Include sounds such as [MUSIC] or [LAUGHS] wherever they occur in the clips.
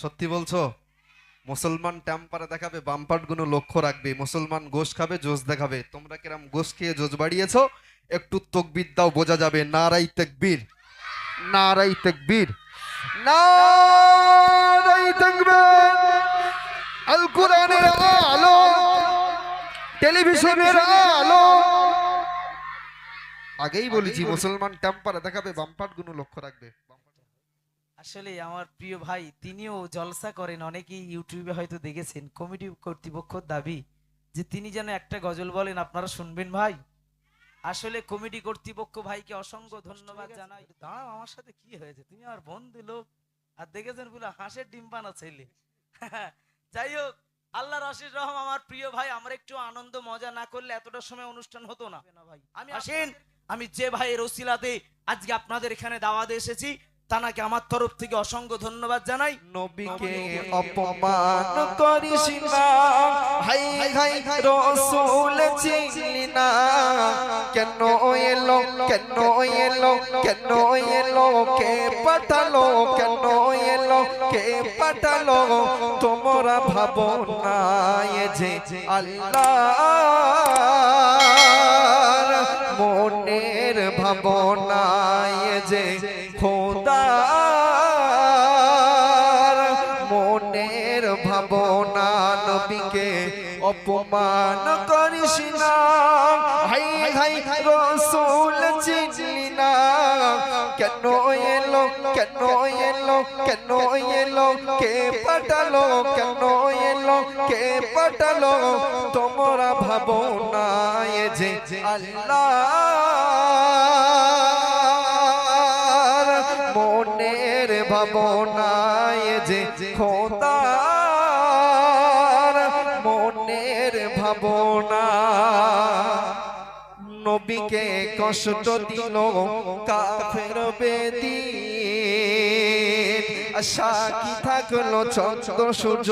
সত্যি বলছো? মুসলমান ট্যাম্পারে দেখাবে বাম্পারগুলো লক্ষ্য রাখবে। মুসলমান গোশ খাবে জোশ দেখাবে। তোমরা কিরম গোশ খেয়ে জোশ বাড়িয়েছ? একটু তকবির দাও বোঝা যাবে। নারাই তেকবীর। নারাই তেকবীর। নারাই তেকবীর। আল কোরআনের আলো। টেলিভিশনের আলো। আগেই বলেছি মুসলমান ট্যাম্পারে দেখাবে বাম্পারগুলো লক্ষ্য রাখবে। আসলে আমার প্রিয় ভাই তিনিও জলসা করেন অনেকেই ইউটিউবে হয়তো দেখেছেন কমিটি কর্তৃপক্ষর দাবি যে তিনি যেন একটা গজল বলেন আপনারা শুনবেন ভাই? আসলে কমিটি কর্তৃপক্ষ ভাইকে অসংখ্য ধন্যবাদ জানাই। দাঁড়াও আমার সাথে কি হয়েছে? তুমি আমার বন্ধু লোক আর দেখেছেন বলে হাঁসের ডিম পানা ছেলে। [LAUGHS] যাই হোক আল্লাহর আশিস রহম। আমার প্রিয় ভাই আমরা একটু আনন্দ মজা না করলে এতটা সময় অনুষ্ঠান হতো না ভাই। আমি আসেন আমি যে ভাইয়ের ওসিলাতে আজকে আপনাদের এখানে দাওয়াতে এসেছি তানাকে আমার তরফ থেকে অসংখ্য ধন্যবাদ জানাই। নবীকে অপমান করিস না। হাই হাই রসুল চিনলি না। কেন এলো কেন এলো কেন এলো কে পাঠালো কেন এলো কে পাঠালো তোমরা ভাবো না এ যে আল্লাহ মনের ভাবনায় যে অপমান করিস না। হাই হাই রসুল চিনলি না। কেন এলো কেন এলো কেন এলো কে পাঠালো কেন এলো কে পাঠালো তোমরা ভাবো না এ যে আল্লাহ। মনের ভাবনায় যে খোদার মনের ভাবনা। নবীকে কষ্ট দিল কাফের বেদি কি থাকল চন্দ্র সূর্য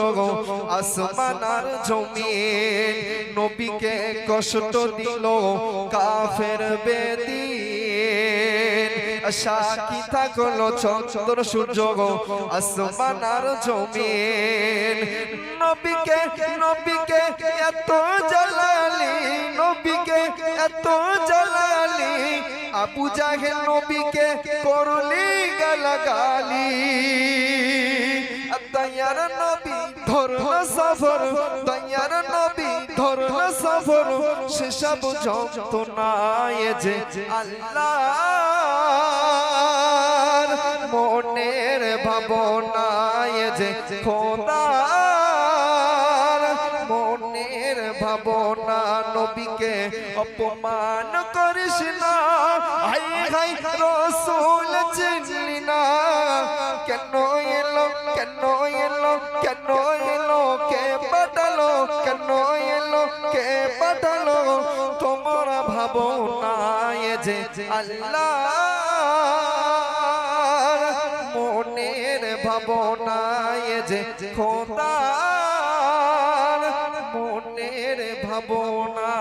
আসমানার জমি নবীকে কষ্ট দিল কাফের বেদি সাকি থাকল? চন্দ্র সূর্য আসমান জমিন। নবীকে নবীকে এত জ্বালালি নবীকে এত জ্বালালি আবু জাহেল নবীকে করলি গালাগালি। দয়ার নবী ধরল সফর, দয়ার নবী ধরল সফর সেসব যন্ত্রণায় যে আল্লাহ মনের ভাবনায় যে খোদার মনের ভাবনা নবীকে অপমান করিস না। হাই হাই, রসুল চিনলি না। কেন এলো কেন এলো, কেন যে আল্লাহ। মনের ভাবনায় যে খোদা মনের ভাবনা।